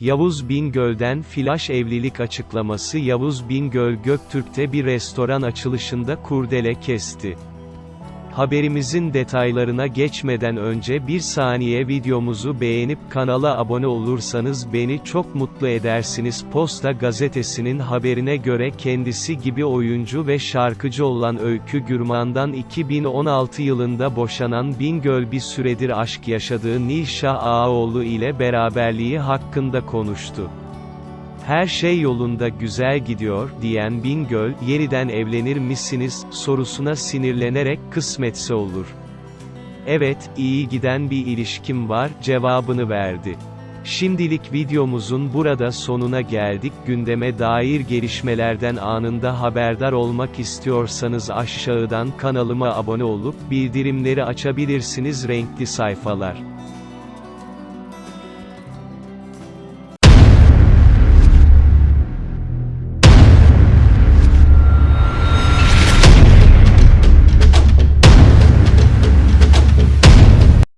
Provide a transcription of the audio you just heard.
Yavuz Bingöl'den flash evlilik açıklaması Yavuz Bingöl Göktürk'te bir restoran açılışında kurdele kesti. Haberimizin detaylarına geçmeden önce bir saniye videomuzu beğenip kanala abone olursanız beni çok mutlu edersiniz. Posta gazetesinin haberine göre kendisi gibi oyuncu ve şarkıcı olan Öykü Gürman'dan 2016 yılında boşanan Bingöl bir süredir aşk yaşadığı Nilşah Ağaoğlu ile beraberliği hakkında konuştu. Her şey yolunda güzel gidiyor, diyen Bingöl, yeniden evlenir misiniz, sorusuna sinirlenerek kısmetse olur. Evet, iyi giden bir ilişkim var, cevabını verdi. Şimdilik videomuzun burada sonuna geldik. Gündeme dair gelişmelerden anında haberdar olmak istiyorsanız aşağıdan kanalıma abone olup bildirimleri açabilirsiniz renkli sayfalar.